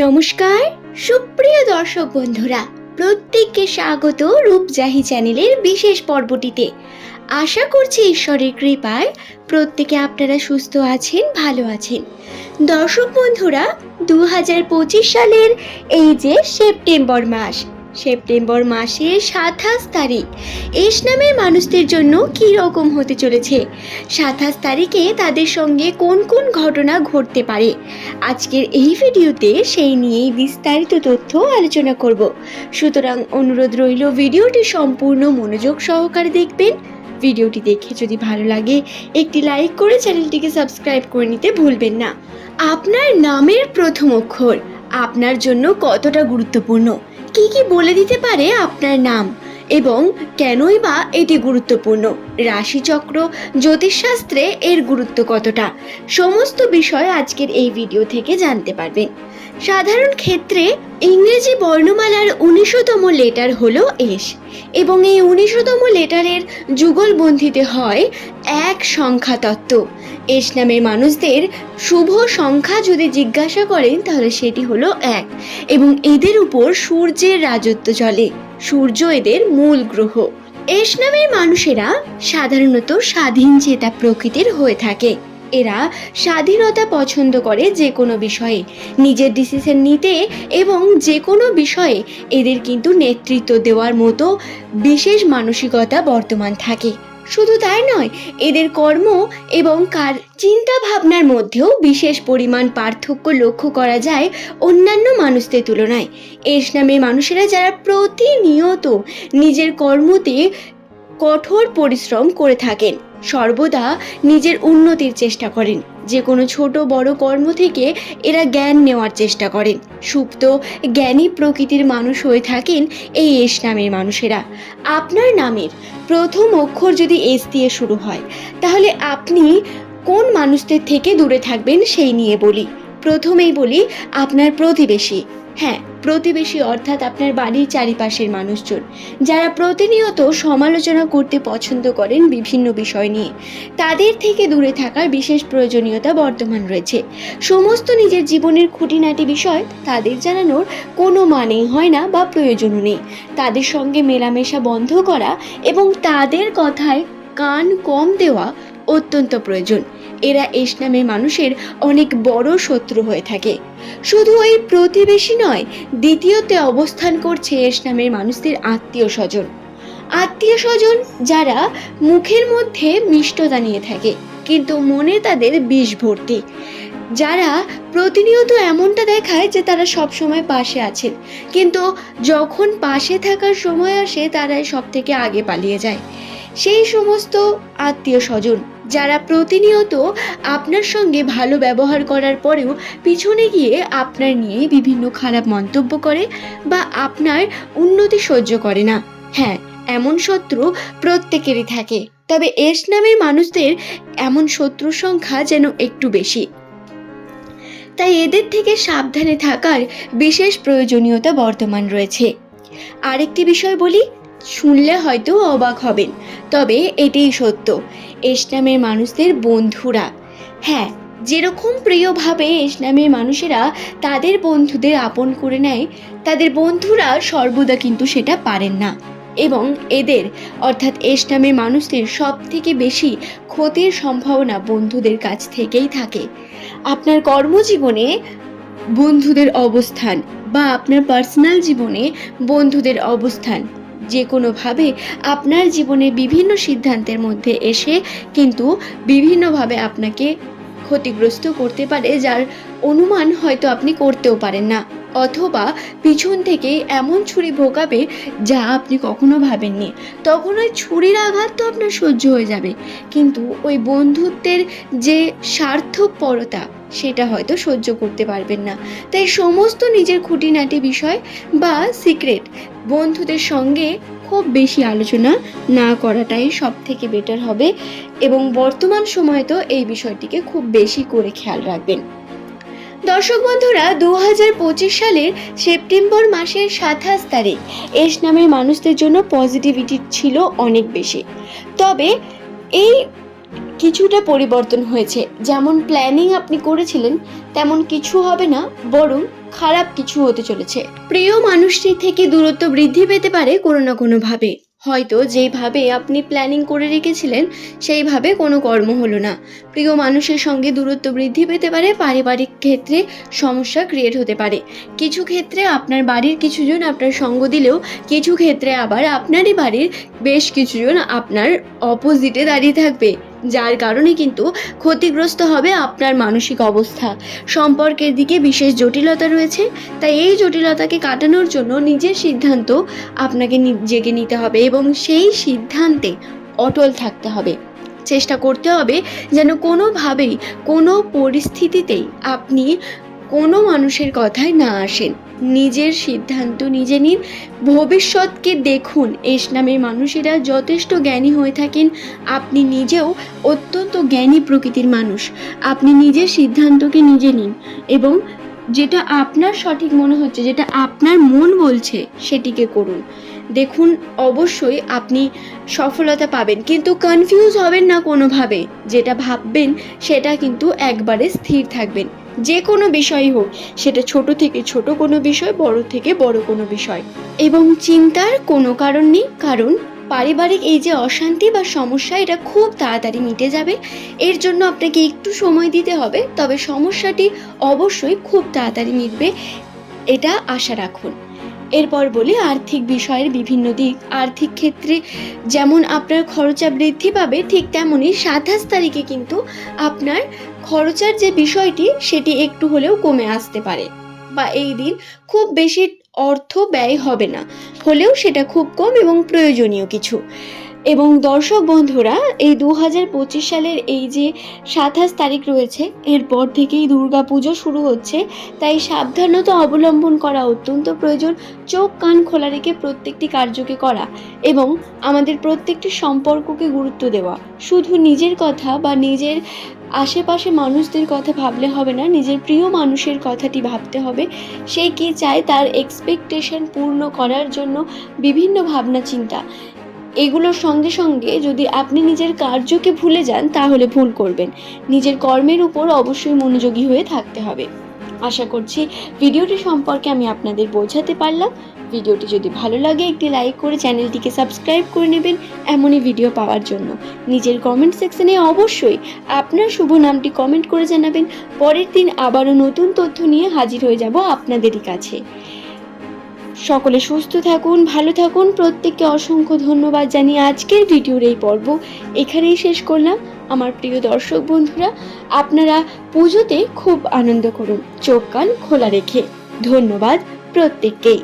নমস্কার, সুপ্রিয় দর্শক বন্ধুরা, প্রত্যেককে স্বাগত রূপজাহি চ্যানেলের বিশেষ পর্বটিতে। আশা করছি ঈশ্বরের কৃপায় প্রত্যেকে আপনারা সুস্থ আছেন, ভালো আছেন। দর্শক বন্ধুরা দু হাজার পঁচিশ সালের এই যে সেপ্টেম্বর মাস সেপ্টেম্বর মাসের সাতাশ তারিখ। এস নামের মানুষদের জন্য কী রকম হতে চলেছে? সাতাশ তারিখে তাদের সঙ্গে কোন কোন ঘটনা ঘটতে পারে? আজকের এই ভিডিওতে সেই নিয়েই বিস্তারিত তথ্য আলোচনা করব। সুতরাং অনুরোধ রইল ভিডিওটি সম্পূর্ণ মনোযোগ সহকারে দেখবেন। ভিডিওটি দেখে যদি ভালো লাগে, একটি লাইক করে চ্যানেলটিকে সাবস্ক্রাইব করে নিতে ভুলবেন না। আপনার নামের প্রথম অক্ষর আপনার জন্য কতটা গুরুত্বপূর্ণ? কি কি বলে দিতে পারে আপনার নাম? এবং কেনই বা এটি গুরুত্বপূর্ণ? রাশিচক্র, জ্যোতিষশাস্ত্রে এর গুরুত্ব কতটা? সমস্ত বিষয় আজকের এই ভিডিও থেকে জানতে পারবেন। সাধারণ ক্ষেত্রে ইংরেজি বর্ণমালার উনিশতম লেটার হল এস, এবং এই উনিশতম লেটারের যুগলবন্ধিতে হয় এক সংখ্যা তত্ত্ব এস নামের মানুষদের শুভ সংখ্যা যদি জিজ্ঞাসা করেন, তাহলে সেটি হলো এক, এবং এদের উপর সূর্যের রাজত্ব চলে, সূর্য এদের মূল গ্রহ। এস নামের মানুষেরা সাধারণত স্বাধীন চেতা প্রকৃতির হয়ে থাকে। এরা স্বাধীনতা পছন্দ করে যে কোনো বিষয়ে, নিজের ডিসিশন নিতে এবং যে কোনো বিষয়ে এদের কিন্তু নেতৃত্ব দেওয়ার মতো বিশেষ মানসিকতা বর্তমান থাকে। শুধু তাই নয়, এদের কর্ম এবং কার চিন্তা ভাবনার মধ্যেও বিশেষ পরিমাণ পার্থক্য লক্ষ্য করা যায় অন্যান্য মানুষদের তুলনায়। এস নামে মানুষেরা যারা প্রতিনিয়ত নিজের কর্মতে কঠোর পরিশ্রম করে থাকেন সর্বদা নিজের উন্নতির চেষ্টা করেন। যে কোনো ছোট বড় কর্ম থেকে এরা জ্ঞান নেওয়ার চেষ্টা করেন। সুপ্ত, জ্ঞানী প্রকৃতির মানুষ হয়ে থাকেন এই এস নামের মানুষেরা। আপনার নামের প্রথম অক্ষর যদি এস দিয়ে শুরু হয়, তাহলে আপনি কোন মানুষদের থেকে দূরে থাকবেন সেই নিয়ে বলি। প্রথমেই বলি, আপনার প্রতিবেশী। হ্যাঁ প্রতিবেশী অর্থাৎ আপনার বাড়ির চারিপাশের মানুষজন। যারা প্রতিনিয়ত সমালোচনা করতে পছন্দ করেন বিভিন্ন বিষয় নিয়ে। তাদের থেকে দূরে থাকার বিশেষ প্রয়োজনীয়তা বর্তমান রয়েছে। সমস্ত নিজের জীবনের খুঁটিনাটি বিষয় তাদের জানানোর কোনো মানেই হয় না বা প্রয়োজনও নেই। তাদের সঙ্গে মেলামেশা বন্ধ করা এবং তাদের কথায় কান কম দেওয়া অত্যন্ত প্রয়োজন। এরা এস নামের মানুষের অনেক বড় শত্রু হয়ে থাকে। শুধু এই প্রতিবেশী নয়, দ্বিতীয়তে অবস্থান করছে এস নামের মানুষদের আত্মীয় স্বজন। আত্মীয় স্বজন যারা মুখের মধ্যে মিষ্টতা নিয়ে থাকে, কিন্তু মনে তাদের বিষ ভর্তি। যারা প্রতিনিয়ত এমনটা দেখায় যে তারা সব সময় পাশে আছেন, কিন্তু যখন পাশে থাকার সময় আসে, তারাই সব থেকে আগে পালিয়ে যায়। সেই সমস্ত আত্মীয় স্বজন যারা প্রতিনিয়ত আপনার সঙ্গে ভালো ব্যবহার করার পরেও পিছনে গিয়ে আপনার নিয়ে বিভিন্ন খারাপ মন্তব্য করে বা আপনার উন্নতি সহ্য করে না। হ্যাঁ এমন শত্রু প্রত্যেকেরই থাকে। তবে এস নামের মানুষদের এমন শত্রুর সংখ্যা যেন একটু বেশি। তাই এদের থেকে সাবধানে থাকার বিশেষ প্রয়োজনীয়তা বর্তমান রয়েছে। আরেকটি বিষয় বলি শুনলে হয়তো অবাক হবেন, তবে এটাই সত্য। ইসলামের মানুষদের বন্ধুরা। হ্যাঁ যেরকম প্রিয়ভাবে ইসলামের মানুষেরা তাদের বন্ধুদের আপন করে নেয়, তাদের বন্ধুরা সর্বদা কিন্তু সেটা পারেন না। এবং এদের, অর্থাৎ ইসলামের মানুষদের সব থেকে বেশি ক্ষতির সম্ভাবনা বন্ধুদের কাছ থেকেই থাকে। আপনার কর্মজীবনে বন্ধুদের অবস্থান বা আপনার পার্সোনাল জীবনে বন্ধুদের অবস্থান যে কোনোভাবে আপনার জীবনে বিভিন্ন সিদ্ধান্তের মধ্যে এসে কিন্তু বিভিন্নভাবে আপনাকে ক্ষতিগ্রস্ত করতে পারে, যার অনুমান হয়তো আপনি করতেও পারেন না। অথবা পিছন থেকে এমন ছুরি ভোগাবে যা আপনি কখনো ভাবেননি। তখন ওই ছুরির আঘাত তো আপনার সহ্য হয়ে যাবে। কিন্তু ওই বন্ধুত্বের যে স্বার্থপরতা সেটা হয়তো সহ্য করতে পারবেন না। তাই সমস্ত নিজের খুঁটিনাটি বিষয় বা সিক্রেট বন্ধুদের সঙ্গে খুব বেশি আলোচনা না করাটাই সব থেকে বেটার হবে এবং বর্তমান সময়ে তো এই বিষয়টিকে খুব বেশি করে খেয়াল রাখবেন। দর্শক বন্ধুরা দু হাজার পঁচিশ সালের সেপ্টেম্বর মাসের সাতাশ তারিখ, এস নামের মানুষদের জন্য পজিটিভিটি ছিল অনেক বেশি। তবে এই কিছুটা পরিবর্তন হয়েছে। যেমন প্ল্যানিং আপনি করেছিলেন, তেমন কিছু হবে না, বরং খারাপ কিছু হতে চলেছে। প্রিয় মানুষটির থেকে দূরত্ব বৃদ্ধি পেতে পারে কোনো না কোনোভাবে। হয়তো যেইভাবে আপনি প্ল্যানিং করে রেখেছিলেন, সেইভাবে কোনো কর্ম হলো না। প্রিয় মানুষের সঙ্গে দূরত্ব বৃদ্ধি পেতে পারে, পারিবারিক ক্ষেত্রে সমস্যা ক্রিয়েট হতে পারে। কিছু ক্ষেত্রে আপনার বাড়ির কিছুজন আপনার সঙ্গ দিলেও, কিছু ক্ষেত্রে আবার আপনারই বাড়ির বেশ কিছুজন আপনার অপোজিটে দাঁড়িয়ে থাকবে। যার কারণে কিন্তু ক্ষতিগ্রস্ত হবে আপনার মানসিক অবস্থা। সম্পর্কের দিকে বিশেষ জটিলতা রয়েছে, তাই এই জটিলতাকে কাটানোর জন্য নিজের সিদ্ধান্ত আপনাকে নিজেকে নিতে হবে এবং সেই সিদ্ধান্তে অটল থাকতে হবে। চেষ্টা করতে হবে যেন কোনোভাবেই কোনো পরিস্থিতিতেই আপনি কোনো মানুষের কথায় না আসেন। নিজের সিদ্ধান্ত নিজে নিন। ভবিষ্যৎকে দেখুন। এস নামের মানুষেরা যথেষ্ট জ্ঞানী হয়ে থাকেন। আপনি নিজেও অত্যন্ত জ্ঞানী প্রকৃতির মানুষ। আপনি নিজের সিদ্ধান্তকে নিজে নিন এবং যেটা আপনার সঠিক মনে হচ্ছে, যেটা আপনার মন বলছে, সেটিকে করুন। দেখুন, অবশ্যই আপনি সফলতা পাবেন। কিন্তু কনফিউজ হবেন না কোনোভাবে। যেটা ভাববেন, সেটা কিন্তু একবারে স্থির থাকবেন। যে কোনো বিষয়ই হোক, সেটা ছোট থেকে ছোট কোনো বিষয়, বড় থেকে বড় কোনো বিষয়। এবং চিন্তার কোনো কারণ নেই, কারণ পারিবারিক এই যে অশান্তি বা সমস্যা, এটা খুব তাড়াতাড়ি মিটে যাবে। এর জন্য আপনাকে একটু সময় দিতে হবে, তবে সমস্যাটি অবশ্যই খুব তাড়াতাড়ি মিটবে, এটা আশা রাখুন। এরপর বলি আর্থিক বিষয়ের বিভিন্ন দিক। আর্থিক ক্ষেত্রে যেমন আপনার খরচা বৃদ্ধি পাবে, ঠিক তেমনই সাতাশ তারিখে কিন্তু আপনার খরচার যে বিষয়টি, সেটি একটু হলেও কমে আসতে পারে বা এই দিন খুব বেশি অর্থ ব্যয় হবে না। হলেও সেটা খুব কম এবং প্রয়োজনীয় কিছু। এবং দর্শক বন্ধুরা, এই দু হাজার পঁচিশ সালের এই যে সাতাশ তারিখ রয়েছে, এরপর থেকেই দুর্গা পুজো শুরু হচ্ছে। তাই সাবধানতা অবলম্বন করা অত্যন্ত প্রয়োজন, চোখ কান খোলা রেখে প্রত্যেকটি কার্যকে করা এবং আমাদের প্রত্যেকটি সম্পর্ককে গুরুত্ব দেওয়া। শুধু নিজের কথা বা নিজের আশেপাশে মানুষদের কথা ভাবলে হবে না, নিজের প্রিয় মানুষের কথাটি ভাবতে হবে। সে কি চায় তার এক্সপেকটেশন পূর্ণ করার জন্য বিভিন্ন ভাবনা চিন্তা এগুলোর সঙ্গে সঙ্গে যদি আপনি নিজের কার্যকে ভুলে যান, তাহলে ভুল করবেন। নিজের কর্মের উপর অবশ্যই মনোযোগী হয়ে থাকতে হবে। আশা করছি ভিডিওটি সম্পর্কে আমি আপনাদের বোঝাতে পারলাম। ভিডিওটি যদি ভালো লাগে, একটি লাইক করে চ্যানেলটিকে সাবস্ক্রাইব করে নেবেন এমনই ভিডিও পাওয়ার জন্য। নিজের কমেন্ট সেকশনে অবশ্যই আপনার শুভ নামটি কমেন্ট করে জানাবেন। পরের দিন আবারও নতুন তথ্য নিয়ে হাজির হয়ে যাব আপনাদেরই কাছে। সকলে সুস্থ থাকুন, ভালো থাকুন। প্রত্যেককে অসংখ্য ধন্যবাদ জানিয়ে আজকের ভিডিওর এই পর্ব এখানেই শেষ করলাম। আমার প্রিয় দর্শক বন্ধুরা, আপনারা পুজোতে খুব আনন্দ করুন, চোখ কান খোলা রেখে। ধন্যবাদ প্রত্যেককেই।